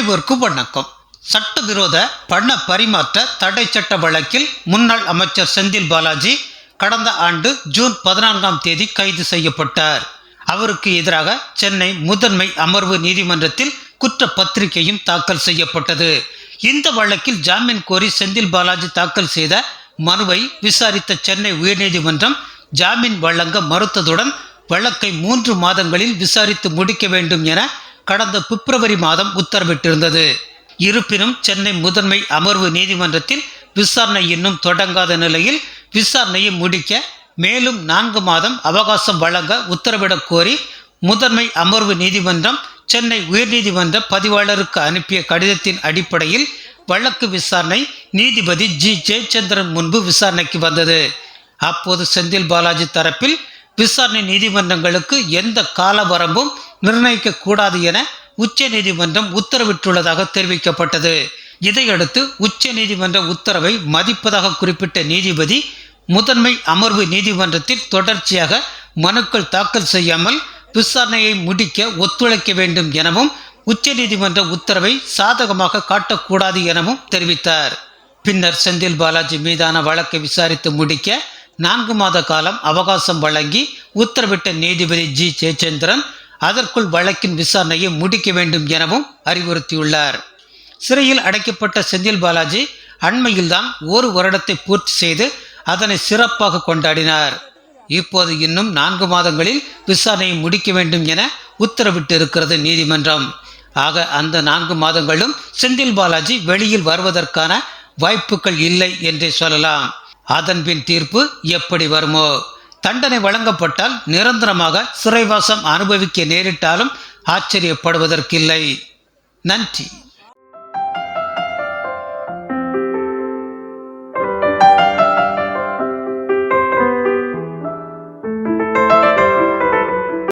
அனைவருக்கும் வணக்கம். சட்டவிரோத பண பரிமாற்ற தடை சட்ட வழக்கில் முன்னாள் அமைச்சர் செந்தில் பாலாஜி கடந்த ஆண்டு ஜூன் பதினான்காம் தேதி கைது செய்யப்பட்டார். அவருக்கு எதிராக சென்னை முதன்மை அமர்வு நீதிமன்றத்தில் குற்ற பத்திரிகையும் தாக்கல் செய்யப்பட்டது. இந்த வழக்கில் ஜாமீன் கோரி செந்தில் பாலாஜி தாக்கல் செய்த மனுவை விசாரித்த சென்னை உயர்நீதிமன்றம் ஜாமீன் வழங்க மறுத்ததுடன் வழக்கை மூன்று மாதங்களில் விசாரித்து முடிக்க வேண்டும் என கடந்த பிப்ரவரி மாதம் உத்தரவிட்டிருந்தது. இருப்பினும் சென்னை முதன்மை அமர்வு நீதிமன்றத்தில் விசாரணை இன்னும் தொடங்காத நிலையில் விசாரணையை முடிக்க மேலும் நான்கு மாதம் அவகாசம் வழங்க உத்தரவிடக் கோரி முதன்மை அமர்வு நீதிமன்றம் சென்னை உயர்நீதிமன்ற பதிவாளருக்கு அனுப்பிய கடிதத்தின் அடிப்படையில் வழக்கு விசாரணை நீதிபதி ஜி. ஜெயச்சந்திரன் முன்பு விசாரணைக்கு வந்தது. அப்போது செந்தில் பாலாஜி தரப்பில் விசாரணை நீதிமன்றங்களுக்கு எந்த கால வரம்பும் நிர்ணயிக்க கூடாது என உச்ச நீதிமன்றம் உத்தரவிட்டுள்ளதாக தெரிவிக்கப்பட்டது. இதையடுத்து உச்ச நீதிமன்ற உத்தரவை மதிப்பதாக குறிப்பிட்ட நீதிபதி முதன்மை அமர்வு நீதிமன்றத்தில் தொடர்ச்சியாக மனுக்கள் தாக்கல் செய்யாமல் விசாரணையை முடிக்க ஒத்துழைக்க வேண்டும் எனவும் உச்சநீதிமன்ற உத்தரவை சாதகமாக காட்டக்கூடாது எனவும் தெரிவித்தார். பின்னர் செந்தில் பாலாஜி மீதான வழக்கை விசாரித்து முடிக்க நான்கு மாத காலம் அவகாசம் வழங்கி உத்தரவிட்ட நீதிபதி ஜி. ஜெயச்சந்திரன் அதற்குள் வழக்கின் விசாரணையை முடிக்க வேண்டும் எனவும் அறிவுறுத்தியுள்ளார். சிறையில் அடைக்கப்பட்ட செந்தில் பாலாஜி அண்மையில்தான் ஒரு வருடத்தை பூர்த்தி செய்து அதனை சிறப்பாக கொண்டாடினார். இப்போது இன்னும் நான்கு மாதங்களில் விசாரணையை முடிக்க வேண்டும் என உத்தரவிட்டு இருக்கிறது நீதிமன்றம். ஆக அந்த நான்கு மாதங்களும் செந்தில் பாலாஜி வெளியில் வருவதற்கான வாய்ப்புகள் இல்லை என்றே சொல்லலாம். அதன்பின் தீர்ப்பு எப்படி வருமோ? தண்டனை வழங்கப்பட்டால் நிரந்தரமாக சிறைவாசம் அனுபவிக்க நேரிட்டாலும் ஆச்சரியப்படுவதற்கில்லை. நன்றி.